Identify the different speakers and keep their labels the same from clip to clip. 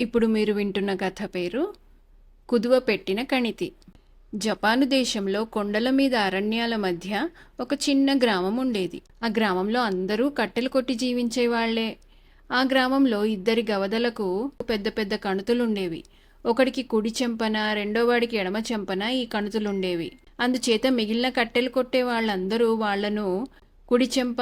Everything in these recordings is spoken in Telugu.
Speaker 1: ఇప్పుడు మీరు వింటున్న కథ పేరు కుదువ పెట్టిన కణితి. జపాను దేశంలో కొండల మీద అరణ్యాల మధ్య ఒక చిన్న గ్రామం ఉండేది. ఆ గ్రామంలో అందరూ కట్టెలు కొట్టి జీవించేవాళ్ళే ఆ గ్రామంలో ఇద్దరి గవదలకు పెద్ద పెద్ద కణుతులుండేవి. ఒకడికి కుడి చెంపన రెండో వాడికి ఎడమ చెంపన ఈ కణుతులుండేవి. అందుచేత మిగిలిన కట్టెలు కొట్టే వాళ్ళందరూ వాళ్ళను కుడి చెంప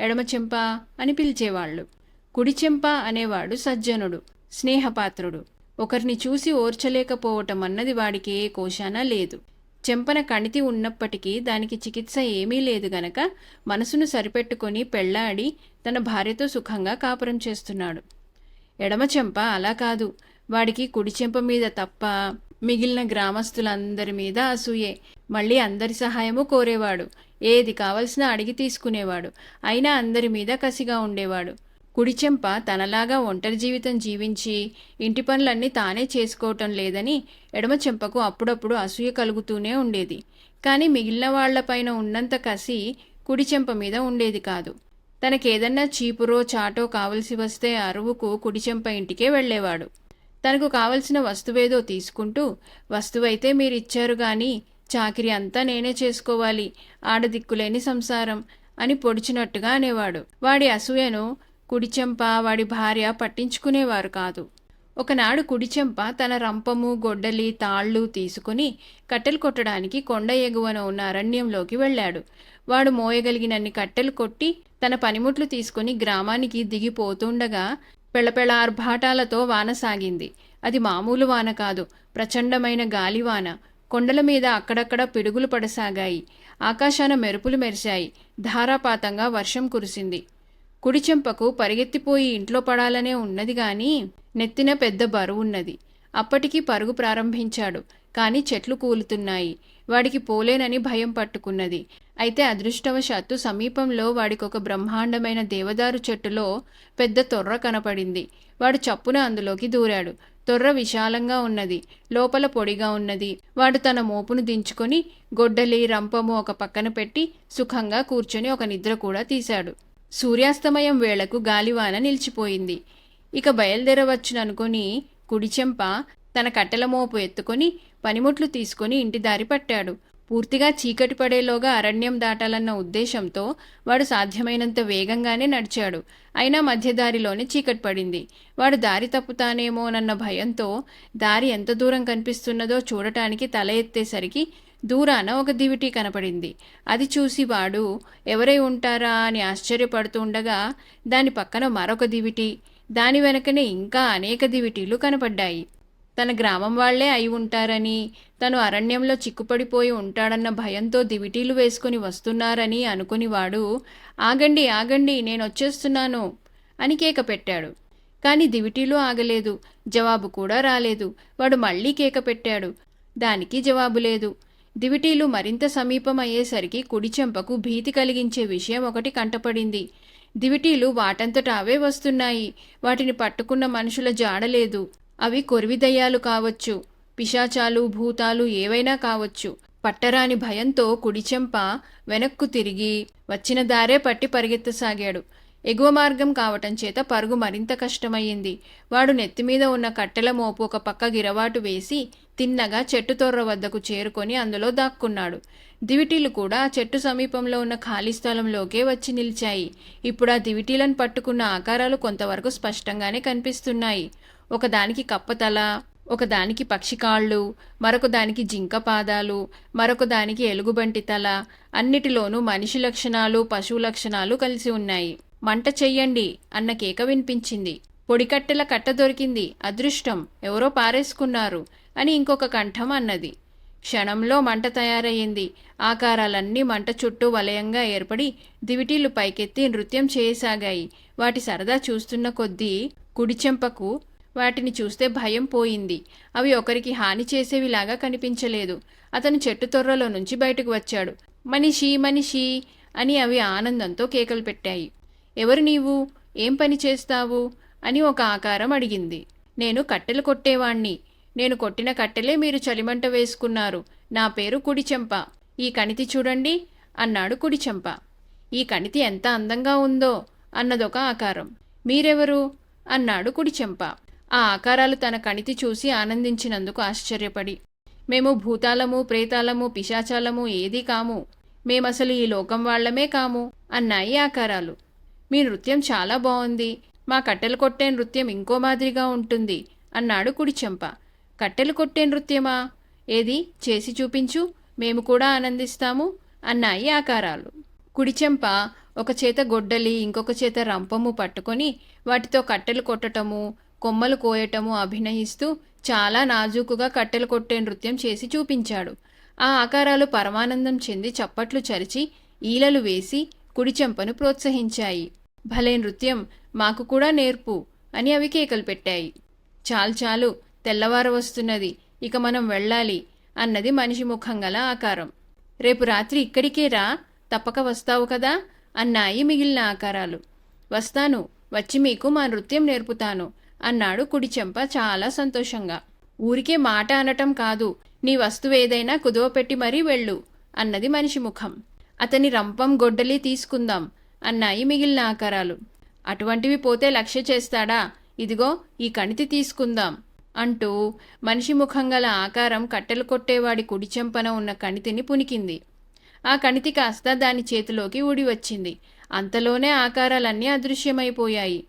Speaker 1: ఎడమ చెంప అని పిలిచేవాళ్ళు. కుడి చెంప అనేవాడు సజ్జనుడు. స్నేహపాత్రుడు. ఒకరిని చూసి ఓర్చలేకపోవటం అన్నది వాడికి ఏ కోశానా లేదు. చెంపన కణితి ఉన్నప్పటికీ దానికి చికిత్స ఏమీ లేదు గనక మనసును సరిపెట్టుకొని పెళ్ళాడి తన భార్యతో సుఖంగా కాపురం చేస్తున్నాడు. ఎడమ చెంప అలా కాదు. వాడికి కుడి చెంప మీద తప్ప మిగిలిన గ్రామస్తులందరి మీద అసూయే. మళ్ళీ అందరి సహాయము కోరేవాడు. ఏది కావలసినా అడిగి తీసుకునేవాడు. అయినా అందరి మీద కసిగా ఉండేవాడు. కుడిచెంప తనలాగా ఒంటరి జీవితం జీవించి ఇంటి పనులన్నీ తానే చేసుకోవటం లేదని ఎడమ చెంపకు అప్పుడప్పుడు అసూయ కలుగుతూనే ఉండేది. కానీ మిగిలిన వాళ్ళపైన ఉన్నంత కసి కుడి చెంప మీద ఉండేది కాదు. తనకేదన్నా చీపురో చాటో కావలసి వస్తే అరువుకు కుడి చెంప ఇంటికే వెళ్ళేవాడు. తనకు కావలసిన వస్తువేదో తీసుకుంటూ వస్తువైతే మీరు ఇచ్చారు గాని చాకిరి అంతా నేనే చేసుకోవాలి. ఆడదిక్కులేని సంసారం అని పొడిచినట్టుగా అనేవాడు. వాడి అసూయను కుడిచెంప వాడి భార్య పట్టించుకునేవారు కాదు. ఒకనాడు కుడిచెంప తన రంపము గొడ్డలి తాళ్ళు తీసుకుని కట్టెలు కొట్టడానికి కొండ ఎగువన ఉన్న అరణ్యంలోకి వెళ్ళాడు. వాడు మోయగలిగినన్ని కట్టెలు కొట్టి తన పనిముట్లు తీసుకుని గ్రామానికి దిగిపోతుండగా పెళపెళార్భాటాలతో వాన సాగింది. అది మామూలు వాన కాదు ప్రచండమైన గాలివాన కొండల మీద అక్కడక్కడ పిడుగులు పడసాగాయి. ఆకాశాన మెరుపులు మెరిశాయి. ధారాపాతంగా వర్షం కురిసింది. కుడిచెంపకు పరిగెత్తిపోయి ఇంట్లో పడాలనే ఉన్నది గాని నెత్తిన పెద్ద బరువున్నది అప్పటికి పరుగు ప్రారంభించాడు. కాని చెట్లు కూలుతున్నాయి. వాడికి పోలేనని భయం పట్టుకున్నది. అయితే అదృష్టవశాత్తు సమీపంలో వాడికొక బ్రహ్మాండమైన దేవదారు చెట్టులో పెద్ద తొర్ర కనపడింది. వాడు చప్పున అందులోకి దూరాడు. తొర్ర విశాలంగా ఉన్నది. లోపల పొడిగా ఉన్నది. వాడు తన మోపును దించుకొని గొడ్డలి రంపము ఒక పక్కన పెట్టి సుఖంగా కూర్చొని ఒక నిద్ర కూడా తీశాడు. సూర్యాస్తమయం వేళకు గాలివాన నిలిచిపోయింది. ఇక బయలుదేరవచ్చుననుకొని కుడిచెంప తన కట్టెల మోపు ఎత్తుకొని పనిముట్లు తీసుకొని ఇంటి దారి పట్టాడు. పూర్తిగా చీకటి పడేలోగా అరణ్యం దాటాలన్న ఉద్దేశంతో వాడు సాధ్యమైనంత వేగంగానే నడిచాడు. అయినా మధ్యదారిలోనే చీకటి పడింది. వాడు దారి తప్పుతానేమోనన్న భయంతో దారి ఎంత దూరం కనిపిస్తున్నదో చూడటానికి తల ఎత్తేసరికి దూరాన ఒక దివిటి కనపడింది. అది చూసి వాడు ఎవరై ఉంటారా? అని ఆశ్చర్యపడుతుండగా దాని పక్కన మరొక దివిటి. దాని వెనకనే ఇంకా అనేక దివిటీలు కనపడ్డాయి. తన గ్రామం వాళ్ళే అయి ఉంటారని తను అరణ్యంలో చిక్కుపడిపోయి ఉంటాడన్న భయంతో దివిటీలు వేసుకుని వస్తున్నారని అనుకుని వాడు ఆగండి ఆగండి నేను వచ్చేస్తున్నాను అని కేక పెట్టాడు. కానీ దివిటీలు ఆగలేదు. జవాబు కూడా రాలేదు. వాడు మళ్ళీ కేక పెట్టాడు. దానికి జవాబు లేదు. దివిటీలు మరింత సమీపం అయ్యేసరికి కుడి చెంపకు భీతి కలిగించే విషయం ఒకటి కంటపడింది. దివిటీలు వాటంతట అవే వస్తున్నాయి. వాటిని పట్టుకున్న మనుషుల జాడలేదు అవి కొరివిదయ్యాలు కావచ్చు. పిశాచాలు భూతాలు ఏవైనా కావచ్చు. పట్టరాని భయంతో కుడిచెంప వెనక్కు తిరిగి వచ్చిన దారే పట్టి పరిగెత్తసాగాడు. ఎగువ మార్గం కావటం చేత పరుగు మరింత కష్టమయ్యింది. వాడు నెత్తిమీద ఉన్న కట్టెల మోపు ఒక పక్క గిరవాటు వేసి తిన్నగా చెట్టు తొర్ర వద్దకు చేరుకొని అందులో దాక్కున్నాడు. దివిటీలు కూడా ఆ చెట్టు సమీపంలో ఉన్న ఖాళీ స్థలంలోకే వచ్చి నిలిచాయి. ఇప్పుడు ఆ దివిటీలను పట్టుకున్న ఆకారాలు కొంతవరకు స్పష్టంగానే కనిపిస్తున్నాయి. ఒకదానికి కప్పతల ఒకదానికి పక్షి కాళ్ళు మరొక దానికి జింక పాదాలు మరొక దానికి ఎలుగుబంటి తల అన్నిటిలోనూ మనిషి లక్షణాలు పశువు లక్షణాలు కలిసి ఉన్నాయి. మంట చెయ్యండి అన్న కేక వినిపించింది. పొడికట్టెల కట్ట దొరికింది. అదృష్టం ఎవరో పారేసుకున్నారు అని ఇంకొక కంఠం అన్నది. క్షణంలో మంట తయారయ్యింది. ఆకారాలన్నీ మంట చుట్టూ వలయంగా ఏర్పడి దివిటీలు పైకెత్తి నృత్యం చేయసాగాయి. వాటి సరదా చూస్తున్న కొద్దీ కుడిచెంపకు వాటిని చూస్తే భయం పోయింది. అవి ఒకరికి హాని చేసేవిలాగా కనిపించలేదు. అతను చెట్టు తొర్రలో నుంచి బయటకు వచ్చాడు. మనిషి మనిషి అని అవి ఆనందంతో కేకలు పెట్టాయి. ఎవరు నీవు? ఏం పని చేస్తావు? అని ఒక ఆకారం అడిగింది. నేను కట్టెలు కొట్టేవాణ్ణి. నేను కొట్టిన కట్టెలే మీరు చలిమంట వేసుకున్నారు. నా పేరు కుడిచెంప. ఈ కణితి చూడండి అన్నాడు కుడిచెంప. ఈ కణితి ఎంత అందంగా ఉందో అన్నదొక ఆకారం. మీరెవరు? అన్నాడు కుడిచెంప. ఆ ఆకారాలు తన కణితి చూసి ఆనందించినందుకు ఆశ్చర్యపడి. మేము భూతాలము ప్రేతాలము పిశాచాలము ఏదీ కాము. మేమసలు ఈ లోకం వాళ్ళమే కాము అన్నాయి ఆకారాలు. మీ నృత్యం చాలా బాగుంది మా కట్టెలు కొట్టే నృత్యం ఇంకో మాదిరిగా ఉంటుంది అన్నాడు కుడిచెంప కట్టెలు కొట్టే నృత్యమా? ఏది? చేసి చూపించు. మేము కూడా ఆనందిస్తాము అన్నాయి ఆకారాలు. కుడిచెంప ఒక చేత గొడ్డలి ఇంకొక చేత రంపము పట్టుకొని వాటితో కట్టెలు కొట్టటము కొమ్మలు కోయటము అభినయిస్తూ చాలా నాజూకుగా కట్టెలు కొట్టే నృత్యం చేసి చూపించాడు. ఆ ఆకారాలు పరమానందం చెంది చప్పట్లు చరిచి ఈలలు వేసి కుడిచెంపను ప్రోత్సహించాయి. భలే నృత్యం మాకు కూడా నేర్పు అని అవి కేకలు పెట్టాయి. చాలు చాలు తెల్లవారు వస్తున్నది ఇక మనం వెళ్ళాలి అన్నది మనిషి ముఖం గల ఆకారం. రేపు రాత్రి ఇక్కడికే రా తప్పక వస్తావు కదా అన్నాయి మిగిలిన ఆకారాలు. వస్తాను వచ్చి మీకు మా నృత్యం నేర్పుతాను అన్నాడు కుడిచెంప చాలా సంతోషంగా. ఊరికే మాట అనటం కాదు నీ వస్తువు ఏదైనా కుదువపెట్టి మరీ వెళ్ళు అన్నది మనిషి ముఖం. అతని రంపం గొడ్డలి తీసుకుందాం అన్నాయి మిగిలిన ఆకారాలు. అటువంటివి పోతే లక్ష్య చేస్తాడా? ఇదిగో ఈ కణితి తీసుకుందాం అంటూ మనిషి ముఖం గల ఆకారం కట్టెలు కొట్టేవాడి కుడి చెంపన ఉన్న కణితిని పునికింది ఆ కణితి కాస్త దాని చేతిలోకి ఊడి వచ్చింది అంతలోనే ఆకారాలన్నీ అదృశ్యమైపోయాయి.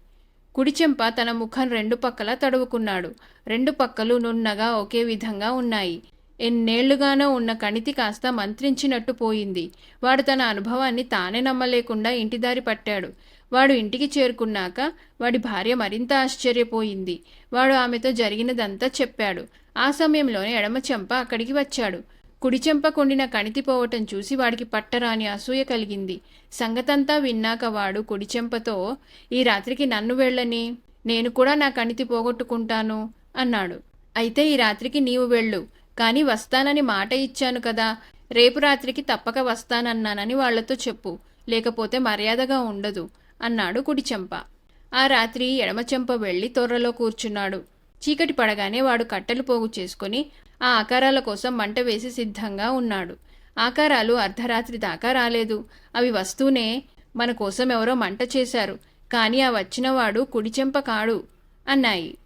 Speaker 1: కుడిచెంప తన ముఖం రెండు పక్కల తడువుకున్నాడు. రెండు పక్కలు నున్నగా ఒకే విధంగా ఉన్నాయి. ఎన్నేళ్ళుగానో ఉన్న కణితి కాస్త మంత్రించినట్టు పోయింది. వాడు తన అనుభవాన్ని తానే నమ్మలేకుండా ఇంటిదారి పట్టాడు. వాడు ఇంటికి చేరుకున్నాక వాడి భార్య మరింత ఆశ్చర్యపోయింది. వాడు ఆమెతో జరిగినదంతా చెప్పాడు. ఆ సమయంలోనే ఎడమ చెంప అక్కడికి వచ్చాడు. కుడి చెంప కొండిన కణితి పోవటం చూసి వాడికి పట్టరాని అసూయ కలిగింది. సంగతంతా విన్నాక వాడు కుడి చెంపతో ఈ రాత్రికి నన్ను వెళ్ళని నేను కూడా నా కణితి పోగొట్టుకుంటాను అన్నాడు. అయితే ఈ రాత్రికి నీవు వెళ్ళు. కానీ వస్తానని మాట ఇచ్చాను కదా. రేపు రాత్రికి తప్పక వస్తానన్నానని వాళ్ళతో చెప్పు. లేకపోతే మర్యాదగా ఉండదు అన్నాడు కుడిచెంప. ఆ రాత్రి ఎడమచెంప వెళ్ళి తొర్రలో కూర్చున్నాడు. చీకటి పడగానే వాడు కట్టెలు పోగు చేసుకుని ఆ ఆకారాల కోసం మంట వేసి సిద్ధంగా ఉన్నాడు. ఆకారాలు అర్ధరాత్రి దాకా రాలేదు. అవి వస్తూనే మన కోసం ఎవరో మంట చేశారు. కానీ ఆ వచ్చినవాడు కుడిచెంప కాడు అన్నాయి.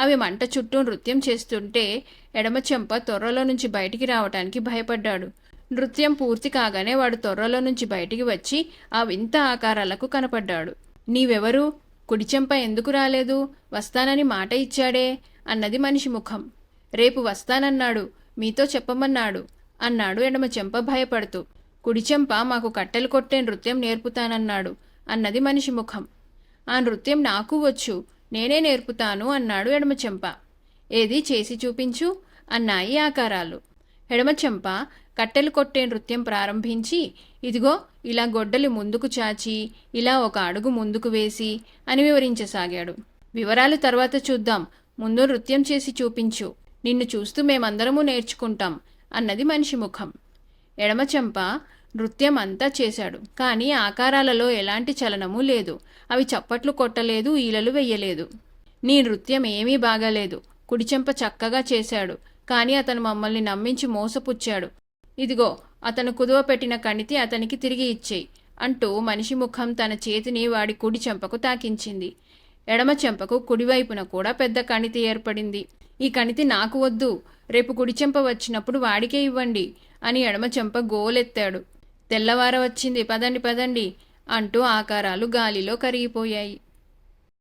Speaker 1: అవి మంట చుట్టూ నృత్యం చేస్తుంటే ఎడమ చెంప తొర్రలో నుంచి బయటికి రావటానికి భయపడ్డాడు. నృత్యం పూర్తి కాగానే వాడు తొర్రలో నుంచి బయటికి వచ్చి ఆ వింత ఆకారాలకు కనపడ్డాడు. నీవెవరు? కుడిచెంప ఎందుకు రాలేదు? వస్తానని మాట ఇచ్చాడే? అన్నది మనిషి ముఖం. రేపు వస్తానన్నాడు. మీతో చెప్పమన్నాడు. అన్నాడు ఎడమ చెంప భయపడుతూ. కుడిచెంప మాకు కట్టెలు కొట్టే నృత్యం నేర్పుతానన్నాడు. అన్నది మనిషి ముఖం. ఆ నృత్యం నాకు వచ్చు. నేనే నేర్పుతాను అన్నాడు ఎడమచెంప ఏది చేసి చూపించు అన్నాయి ఆకారాలు. ఎడమచెంప కట్టెలు కొట్టే నృత్యం ప్రారంభించి ఇదిగో ఇలా గొడ్డలి ముందుకు చాచి ఇలా ఒక అడుగు ముందుకు వేసి అని వివరించసాగాడు. వివరాలు తర్వాత చూద్దాం. ముందు నృత్యం చేసి చూపించు. నిన్ను చూస్తూ మేమందరము నేర్చుకుంటాం అన్నది మనిషి ముఖం. ఎడమచెంప నృత్యం అంతా చేశాడు. కానీ ఆకారాలలో ఎలాంటి చలనము లేదు. అవి చప్పట్లు కొట్టలేదు ఈలలు వెయ్యలేదు. నీ నృత్యం ఏమీ బాగాలేదు. కుడిచెంప చక్కగా చేశాడు. కానీ అతను మమ్మల్ని నమ్మించి మోసపుచ్చాడు. ఇదిగో అతను కుదువ పెట్టిన కణితి అతనికి తిరిగి ఇచ్చేయి అంటూ మనిషి ముఖం తన చేతిని వాడి కుడి చెంపకు తాకించింది. ఎడమ చెంపకు కుడివైపున కూడా పెద్ద కణితి ఏర్పడింది. ఈ కణితి నాకు వద్దు. రేపు కుడి చెంప వచ్చినప్పుడు వాడికే ఇవ్వండి అని ఎడమ చెంప గోలెత్తాడు. తెల్లవార వచ్చింది పదండి పదండి అంటూ ఆకారాలు గాలిలో కరిగిపోయాయి.